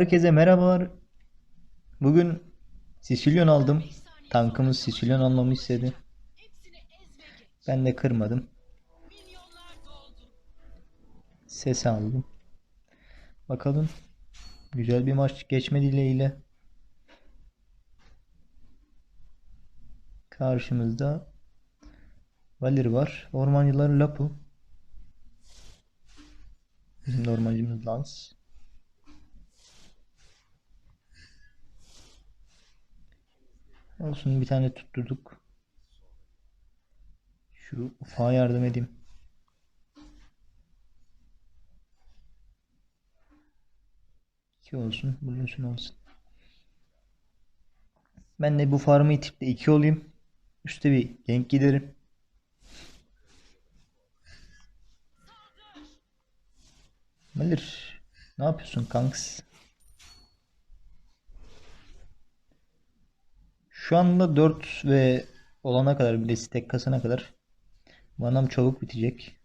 Herkese merhabalar. Bugün Sicilyon aldım. Tankımız Sicilyon almamı istedi. Ben de kırmadım. Ses aldım. Bakalım. Güzel bir maç geçme dileğiyle. Karşımızda Valir var. Ormancılar Lapu. Bizim ormancımız Lance. Olsun bir tane tutturduk. Şu ufağa yardım edeyim. İki olsun. Bulunsun olsun. Ben de bu farmı itip de iki olayım. Üste bir gank giderim. Malir. Ne yapıyorsun kanks? Şu anda 4 ve olana kadar bile stack kasana kadar manam çabuk bitecek.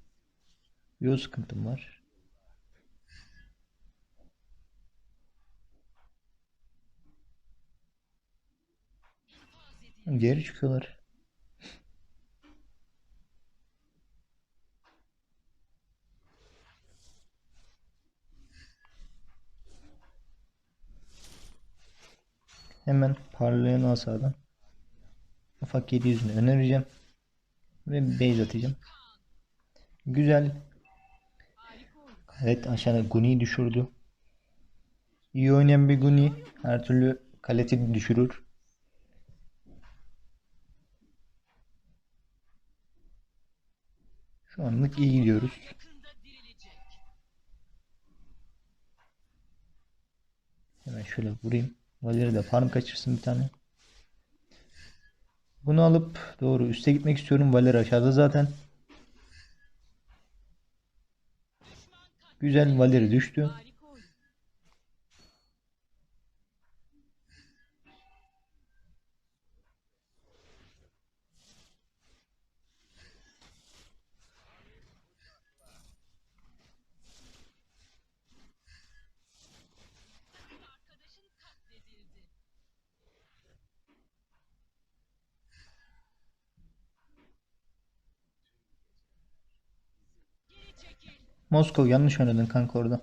Bir o sıkıntım var. Geri çıkıyorlar. Hemen parlayan asadan ufak 700'ünü önereceğim. Ve base atacağım. Güzel. Evet aşağıda Guni'yi düşürdü. İyi oynayan bir Guni her türlü kaleti düşürür. Şu anlık iyi gidiyoruz. Hemen şöyle vurayım. Valeri de farm kaçırsın bir tane. Bunu alıp doğru üste gitmek istiyorum. Valer aşağıda zaten. Güzel Valeri düştü. Moskova yanlış oynadın kanka orada.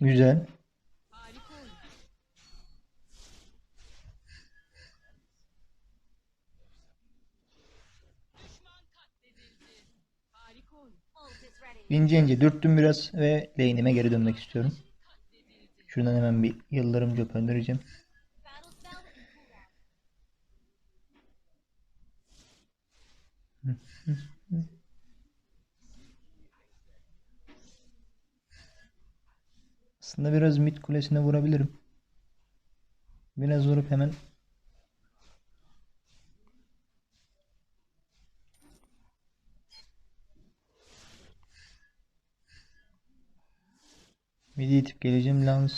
Güzel. İnce ince dürttüm biraz ve lane'ime geri dönmek istiyorum. Şuradan hemen bir yıldırım cop öndüreceğim. Aslında biraz mid kulesine vurabilirim. Biraz vurup hemen Midi itip geleceğim Lance.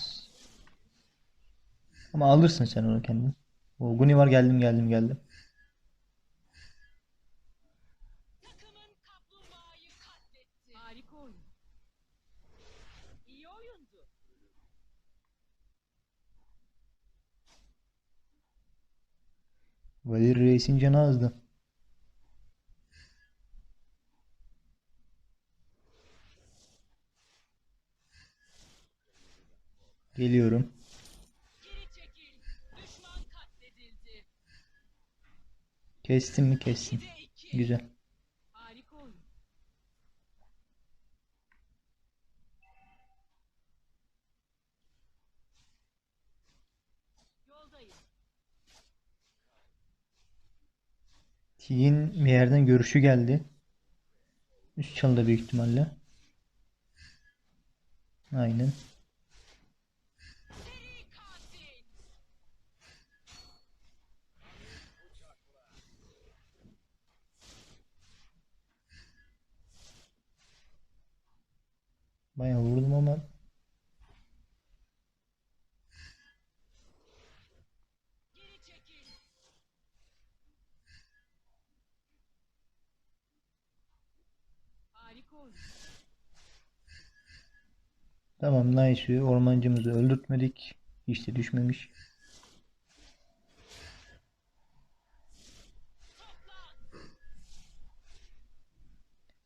Ama alırsın sen onu kendin. O Guni var geldim geldim geldim. Valir Reis'in canı azdı. Geliyorum. Kestim mi kestim. Güzel. Tigin bir yerden görüşü geldi. Üst çalıda büyük ihtimalle. Aynen. Tamam nice. Ormancımızı öldürtmedik. Hiç de düşmemiş.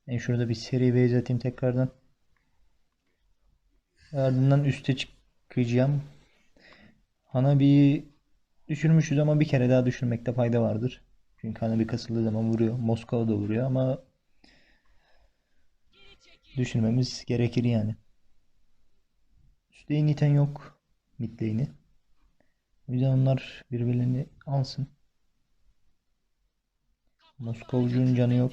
Ben şurada bir seri base atayım tekrardan. Ardından üste çıkacağım. Hanabi'yi düşürmüşüz ama bir kere daha düşürmekte fayda vardır. Çünkü Hanabi kasıldığı zaman vuruyor. Moskova da vuruyor ama Düşürmemiz gerekir yani. Üst lane iten yok. Mid lane'i. O yüzden onlar birbirlerini alsın. Moskovcu'nun canı yok.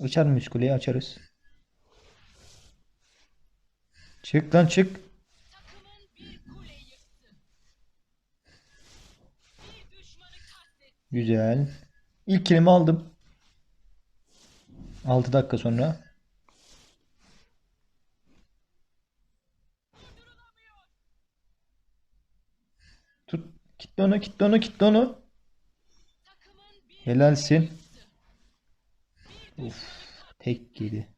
Açar mıyız kuleyi? Açarız. Çık lan çık. Güzel. İlk kilimi aldım. 6 dakika sonra. Tut. Kitle onu, kitle onu, kitle onu. Helalsin. Uf, tek yedi.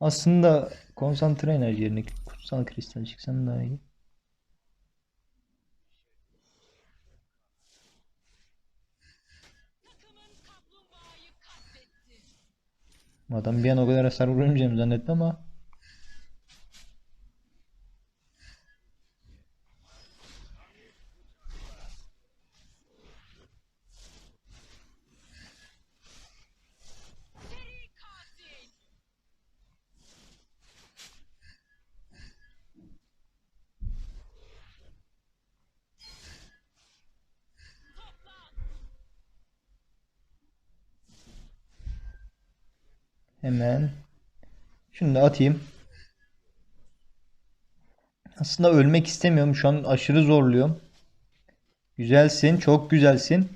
Aslında konsantre enerji yerine kutsal kristal çıksan daha iyi. Adam bir an o kadar hasar vuramayacağını zannetti ama hemen şunu da atayım. Aslında ölmek istemiyorum. Şu an aşırı zorluyorum. Güzelsin, çok güzelsin.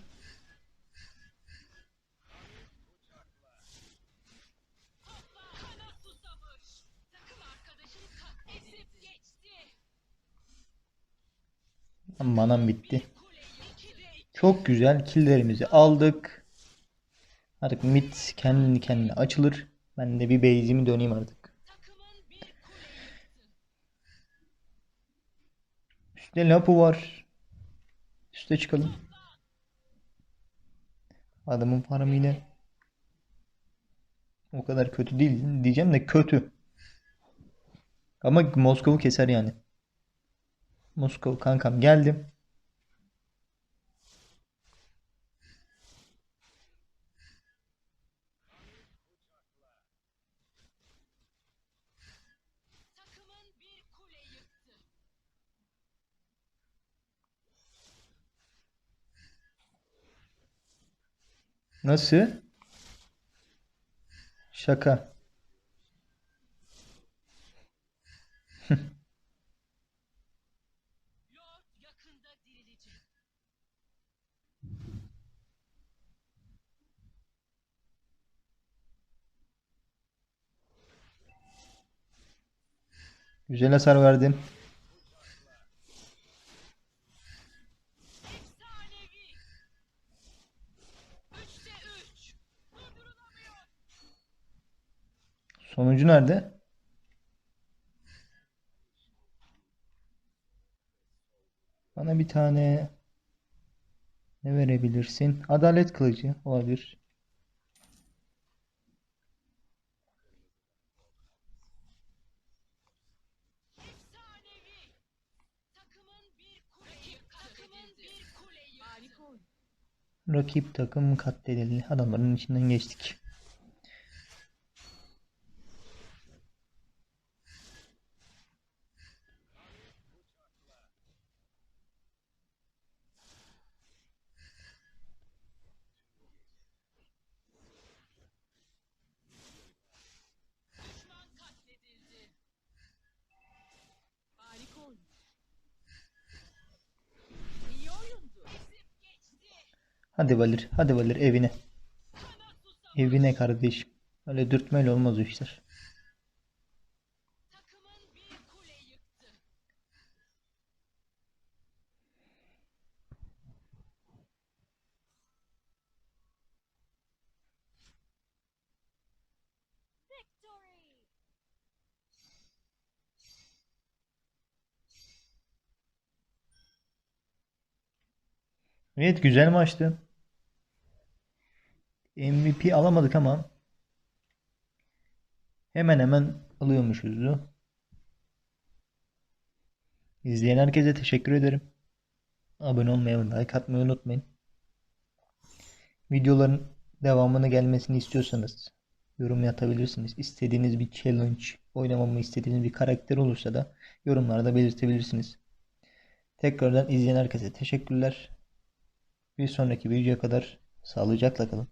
Manam bitti. Çok güzel. Killlerimizi aldık. Artık mid kendi kendine açılır. Ben de bir base'imi döneyim artık. Üstte Lapu var. Üste çıkalım. Adamın farmı yine o kadar kötü değil diyeceğim de kötü. Ama Moskov'u keser yani. Moskov kankam geldim. Nasıl? Şaka. Güzel hasar verdim. Sonucu nerede? Bana bir tane ne verebilirsin? Adalet kılıcı olabilir. Rakip takım katledildi. Adamların içinden geçtik. Hadi Valir. Hadi Valir evine. Evine kardeşim. Öyle dürtmeyle olmaz o işler. Evet güzel maçtı. MVP alamadık ama hemen hemen alıyormuşuzdu. İzleyen herkese teşekkür ederim. Abone olmayı ve like atmayı unutmayın. Videoların devamını gelmesini istiyorsanız yorum atabilirsiniz. İstediğiniz bir challenge, oynamamı istediğiniz bir karakter olursa da yorumlarda belirtebilirsiniz. Tekrardan izleyen herkese teşekkürler. Bir sonraki videoya kadar sağlıcakla kalın.